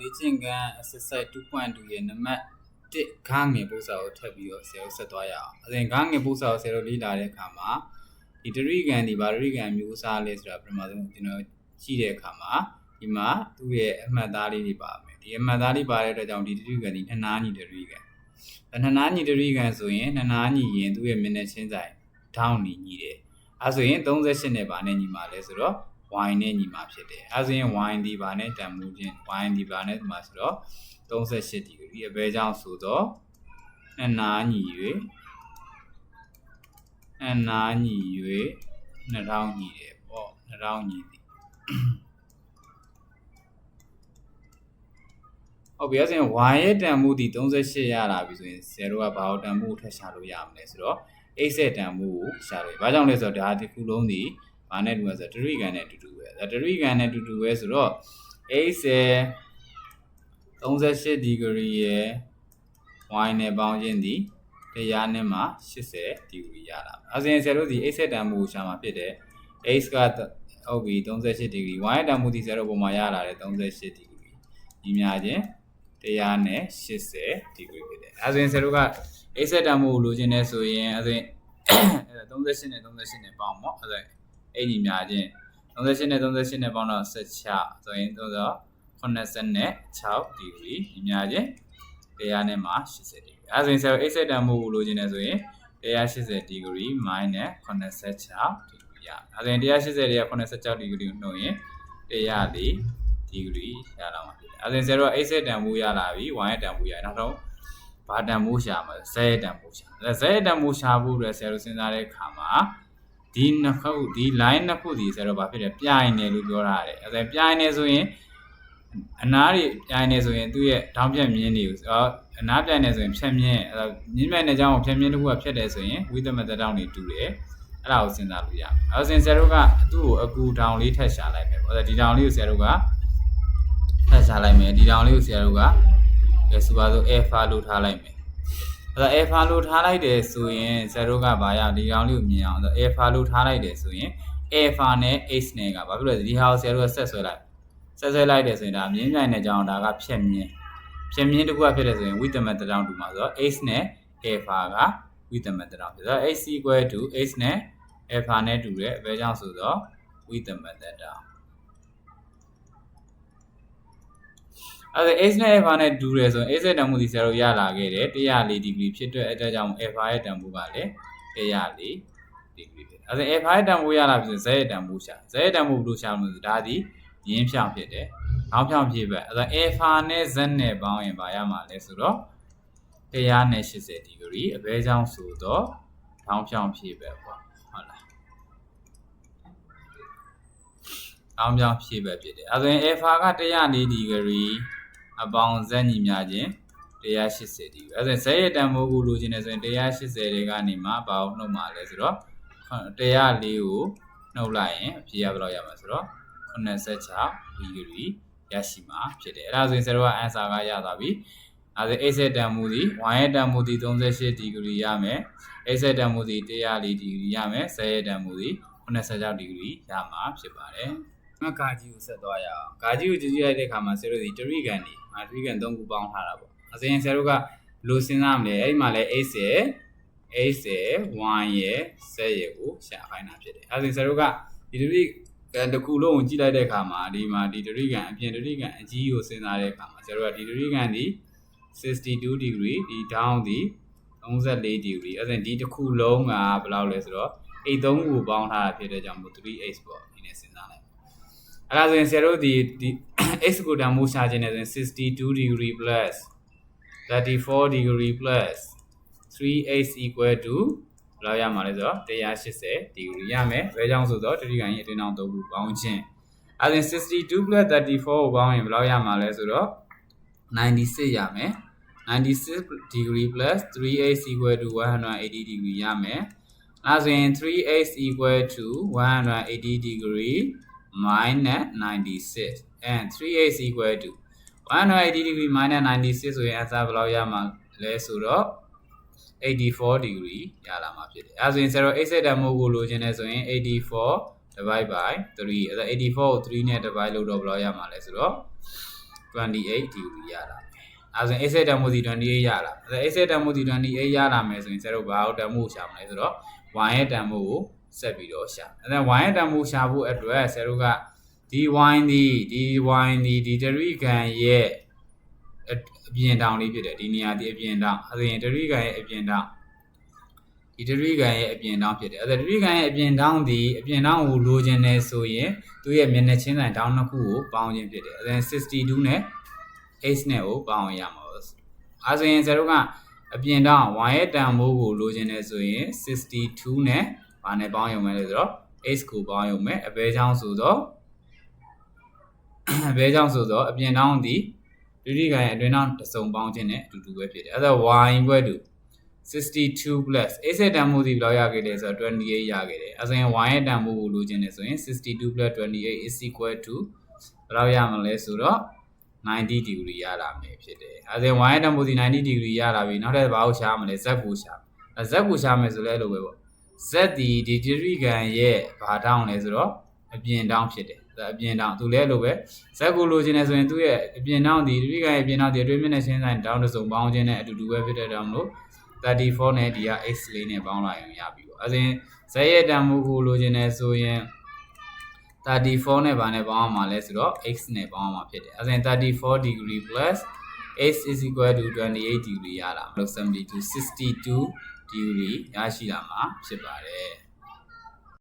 လေ့ကျင့်ခန်း exercise 2.2ရဲ့နံပါတ်1ခန်းငယ်ပို့စာကိုထပ်ပြီးတော့ဆရာတို့ဆက်သွားရအောင်။အရင်ခန်းငယ်ပို့စာကိုဆရာတို့လေ့လာတဲ့အခါမှာဒီတရိကန်ဒီဗာတရိကန်မျိုးစားလဲဆိုတာပထမဆုံးကျွန်တော်ကြည့်တဲ့အခါမှာဒီမှာသူ့ရဲ့အမှတ်သားလေးတွေပါမယ်။ဒီအမှတ်သားလေးပါတဲ့အတွက်ကြောင့်ဒီတရိကန်ဒီနှစ်နားညီတရိကန်။နှစ်နားညီတရိကန်ဆိုရင်နှစ်နားညီရင်သူ့ရဲ့မျက်နှာချင်းဆိုင်ထောင်းညီညီတယ်။အဲဆိုရင်38နဲ့ပါနဲ့ညီမှာလဲဆိုတော့ y နဲ့ညီမှာဖြစ်တယ်အဲဆိုရင် y ဒီပါနဲ့တန်မှုချင်း y ဒီပါနဲ့ဒီမှာဆိုတော့38ဒီဂရီအဘဲကြောင့်ဆိုတော့အနာညီ၍အနာညီ၍2000ညီတယ်ပေါ့2000ညီသည်ဟုတ်ပြီအဲဆိုရင် y ရဲ့တန်မှုဒီ38ရလာပြီဆိုရင်0ကဘာလို့တန်မှုကိုထပ်ရှာလို့ရမလဲဆိုတော့ x ရဲ့တန်မှုကိုရှာလို့ရဘာကြောင့်လဲဆိုတော့ဒါဒီခုလုံးဒီ ဘာနဲ့တူလဲဆိုတော့တရိကန်နဲ့တူတူပဲဒါတရိကန်နဲ့တူတူပဲဆိုတော့ x ရဲ့38ဒီဂရီရဲ့ y နဲ့ပေါင်းခြင်းဒီတရားနဲ့မှ80ဒီဂရီရလာ။အစဉ်ဆရာတို့ဒီ x ဆက်တန်မှုကိုရှာမှာဖြစ်တယ်။ x ကဟုတ်ပြီ38ဒီဂရီ y ရဲ့တန်မှုဒီဆရာတို့ပုံမှာရလာတယ်38ဒီဂရီ။ညီများချင်းတရားနဲ့80ဒီဂရီဖြစ်တယ်။အစဉ်ဆရာတို့က x ဆက်တန်မှုကိုလိုချင်နေဆိုရင်အစဉ်38နဲ့38နဲ့ပေါင်းပေါ့။အဲဒါ အဲ့ညီများချင်း38နဲ့38နဲ့ပေါင်းတော့16ဆိုရင်တော့86ဒီဂရီညီများချင်းတရားနဲ့မှ80ဒီဂရီအဲဆိုရင်ဆရာ x တန်မှုကိုလိုချင်တယ်ဆိုရင်180ဒီဂရီ minus 86ဒီဂရီရအဲဆိုရင်180တွေက86ဒီဂရီကိုနှုတ်ရင်104ဒီဂရီရလာမှာဖြစ်တယ်အဲဆိုရင်ဆရာတို့ x တန်မှုရလာပြီ y တန်မှုရနောက်တော့ဘာတန်မှုရှာမှာ z တန်မှုရှာ z တန်မှုရှာဖို့အတွက်ဆရာတို့စဉ်းစားတဲ့အခါမှာ ဒီနှစ်ခုဒီ line နှစ်ခုဒီဆိုတော့ဘာဖြစ်လဲပြိုင်တယ်လို့ပြောတာတယ်အဲဒါပြိုင်နေဆိုရင်အနားတွေပြိုင်နေဆိုရင်သူ့ရဲ့ထောင်းပြက်မြင်းတွေကိုအနားပြိုင်နေဆိုရင်ဖြတ်မြင်းအဲဒါမြင်းမြတ်တဲ့အကြောင်းကိုဖြတ်မြင်းတစ်ခုကဖြတ်တယ်ဆိုရင်ဝိသမတတောင်းတွေတူတယ်အဲ့ဒါကိုစဉ်းစားလို့ရမယ်အဲဒါစဉ်ဆရာတို့ကသူ့ကိုအကူတောင်လေးထက်ရှာလိုက်မယ်ပေါ့ဒါဒီတောင်လေးကိုဆရာတို့ကထက်ရှာလိုက်မယ်ဒီတောင်လေးကိုဆရာတို့ကအဲဆိုပါစို့ alpha လို့ထားလိုက်မယ် အဲ့ဒါ alpha လို့ထားလိုက်တယ်ဆိုရင်ဆရာတို့ကဘာရဒီတောင်လေးကိုမြင်အောင်အဲ့ alpha လို့ထားလိုက်တယ်ဆိုရင် alpha နဲ့ x နဲ့ကဘာဖြစ်လဲဒီဟာကိုဆရာတို့ကဆက်ဆွဲလိုက်ဆက်ဆွဲလိုက်တယ်ဆိုရင်ဒါမြင်းပြိုင်တဲ့အကြောင်းဒါကဖြက်မြင်းဖြက်မြင်းတစ်ခုကဖြစ်တယ်ဆိုရင်ဝိသမတတောင်တူမှာဆိုတော့ x နဲ့ alpha ကဝိသမတတောင်ဖြစ်ဆိုတော့ x equal to x နဲ့ alpha နဲ့တူတယ်အဘယ်ကြောင့်ဆိုတော့ဝိသမတတောင် အဲ့ဒါ x နဲ့ alpha နဲ့တူတယ်ဆိုရင် x ရဲ့တန်ဖိုးဒီဆရာတို့ရလာခဲ့တယ်104ဒီဂရီဖြစ်တဲ့အတွက်ကြောင့် alpha ရဲ့တန်ဖိုးကလည်း104ဒီဂရီဖြစ်တယ်အဲ့ဒါ alpha ရဲ့တန်ဖိုးရလာပြီဆိုရင် z ရဲ့တန်ဖိုးရှာ z ရဲ့တန်ဖိုးဘယ်လိုရှာမလဲဆိုဒါဒီရင်းဖြောင်းဖြစ်တယ်။ခေါင်းဖြောင်းဖြစ်ပဲအဲ့ဒါ alpha နဲ့ z နဲ့ပေါင်းရင်ဘာရမှာလဲဆိုတော့180ဒီဂရီအဘဲချောင်းဆိုတော့ခေါင်းဖြောင်းဖြစ်ပဲပေါ့ဟုတ်လား။ခေါင်းဖြောင်းဖြစ်ပဲဖြစ်တယ်။အဲဆိုရင် alpha က104ဒီဂရီ အပေါင်း z ညီမျှခြင်း180ဒီဂရီအဲဆိုရင် z ရဲ့တန်ဖိုးကိုလိုချင်တယ်ဆိုရင်180တွေကနေမှဘာကိုနှုတ်မှာလဲဆိုတော့104ကိုနှုတ်လိုက်ရင်အဖြေရဘယ်လောက်ရမှာဆိုတော့86ဒီဂရီရရှိမှာဖြစ်တယ်အဲ့ဒါဆိုရင်ဆရာတို့က answer ကရသွားပြီအဲဒါ x ရဲ့တန်မှုဒီ y ရဲ့တန်မှုဒီ38ဒီဂရီရမယ် x ရဲ့တန်မှုဒီ104ဒီဂရီရမယ် z ရဲ့တန်မှုဒီ86ဒီဂရီရမှာဖြစ်ပါတယ်ငါကာကြီးကိုဆက်သွားရအောင်ကာကြီးကိုကြည့်ကြည့်လိုက်တဲ့အခါမှာဆရာတို့ဒီတရိကန်ဒီ အာတရိကန်၃ခုပေါင်းထားတာပေါ့အစဉ်ဆရာတို့ကဘယ်လိုစဉ်းစားမလဲအဲ့ဒီမှာလဲ x ရဲ့ x ရဲ့ y ရဲ့ z ရဲ့ကိုရှာခိုင်းတာဖြစ်တယ်အဲဒါဆိုဆရာတို့ကဒီတရိအဲတခုလုံးကိုကြည့်လိုက်တဲ့အခါမှာဒီမှာဒီတရိကန်အပြင်တရိကန်အကြီးကိုစဉ်းစားတဲ့အခါမှာကျတော့ဒီတရိကန်ဒီ62 degree ဒီ down ဒီ34 degree အဲ့ဒါဒီတစ်ခုလုံးကဘယ်လောက်လဲဆိုတော့8 3ခုပေါင်းထားတာဖြစ်တဲ့ကြောင့်မို့ 3x ပေါ့ဒီနေ့စဉ်းစားလိုက် အဲ့ဒါဆိုရင်ဆရာတို့ဒီဒီ x ကိုတန်မိုးရှာခြင်းနဲ့ဆိုရင်62 degree plus 34 degree plus 3x equal to ဘယ်လောက်ရမှာလဲဆိုတော့180ဒီဂရီရမယ်။ဘယ်ကြောင့်ဆိုတော့တတိကန်ရဲ့အတွင်းအောင်သုံးခုပေါင်းခြင်း။အဲဒါ62 34ကိုပေါင်းရင်ဘယ်လောက်ရမှာလဲဆိုတော့96ရမယ်။96 degree plus 3x equal to 180 degree ရမယ်။အဲဆိုရင် 3x equal to 180 degree minus 96 and 3x equal to 180 degree minus 96ဆိုရင် answer ဘယ်လောက်ရမှာလဲဆိုတော့84 degree ရလာမှာဖြစ်တယ်အဲဆိုရင်0 x တန်မိုးကိုလိုချင်တယ်ဆိုရင်84 divide by 3အဲဒါ84ကို3နဲ့ divide လုပ်တော့ဘယ်လောက်ရမှာလဲဆိုတော့28 degree ရလာမယ်အဲဆိုရင် x တန်ဖိုးစီ28ရလာအဲ x တန်ဖိုးစီ28ရလာမယ်ဆိုရင်ဆရာတို့ဘာလို့တန်ဖိုးကိုရှာမလဲဆိုတော့ y ရဲ့တန်ဖိုးကို ဆက်ပြီးတော့ရှာအဲဒါ y ရဲ့တန်ဖိုးရှာဖို့အတွက်ဆရာတို့ကဒီ y ဒီဒီ y ဒီဒီတရိကန်ရဲ့အအပြင်တောင်လေးဖြစ်တယ်ဒီနေရာဒီအပြင်တောင်အဲဆိုရင်တရိကန်ရဲ့အပြင်တောင်ဒီတရိကန်ရဲ့အပြင်တောင်ဖြစ်တယ်အဲဒါတရိကန်ရဲ့အပြင်တောင်ဒီအပြင်တောင်ကိုလိုချင်တယ်ဆိုရင်သူ့ရဲ့မျက်နှာချင်းဆိုင်တောင်နှစ်ခုကိုပေါင်းခြင်းဖြစ်တယ်အဲဒါ62နဲ့ x နဲ့ကိုပေါင်းရမှာပေါ့အဲဆိုရင်ဆရာတို့ကအပြင်တောင် y ရဲ့တန်ဖိုးကိုလိုချင်တယ်ဆိုရင်62နဲ့ ဘာနဲ့ပေါင်းရုံပဲလဲဆိုတော့ x ကိုပေါင်းရုံပဲအဘဲချောင်းဆိုတော့အဘဲချောင်းဆိုတော့အပြင်တောင်ဒီဒုတိယရဲ့အတွင်းတောင်တစ်စုံပေါင်းခြင်းနဲ့အတူတူပဲဖြစ်တယ်အဲဒါ y ဘွဲ့တူ62 plus x ရဲ့တန်ဖိုးစီဘယ်လောက်ရခဲ့လဲဆိုတော့28ရခဲ့တယ်အဲဆိုရင် y ရဲ့တန်ဖိုးကိုလိုချင်တယ်ဆိုရင်62 plus 28 is equal to ဘယ်လောက်ရမလဲဆိုတော့90 degree ရလာမယ်ဖြစ်တယ်အဲဒါဆိုရင် y ရဲ့တန်ဖိုးစီ90 degree ရလာပြီနောက်ထပ်ဘာကိုရှာမလဲ z ကိုရှာအဲ z ကိုရှာမယ်ဆိုလဲအဲ့လိုပဲပေါ့ Z ဒီဒီဂရီကံရဲ့ဘာတောင်းလဲဆိုတော့အပြင်တောင်းဖြစ်တယ်အပြင်တောင်းသူလဲလို့ပဲဇက်ကိုလိုချင်တယ်ဆိုရင်သူ့ရဲ့အပြင်တောင်းဒီဒီဂရီကံရဲ့အပြင်တောင်းဒီအတွင်းမျက်နှာချင်းဆိုင်တောင်းတစ်စုံပေါင်းခြင်းနဲ့အတူတူပဲဖြစ်တဲ့တောင်းလို့34နဲ့ဒီက x လေးနဲ့ပေါင်းလိုက်ရင်ရပြီပေါ့အဲဒါဇက်ရဲ့တန်ဖိုးကိုလိုချင်တယ်ဆိုရင်34နဲ့ဗာနဲ့ပေါင်းအောင်မှာလဲဆိုတော့ x နဲ့ပေါင်းအောင်မှာဖြစ်တယ်အဲဒါ34 degree plus x is equal to 28 degree ရတာလို့ simply to 62 ဒီဥတွေရရှိလာမှာဖြစ်ပါတယ်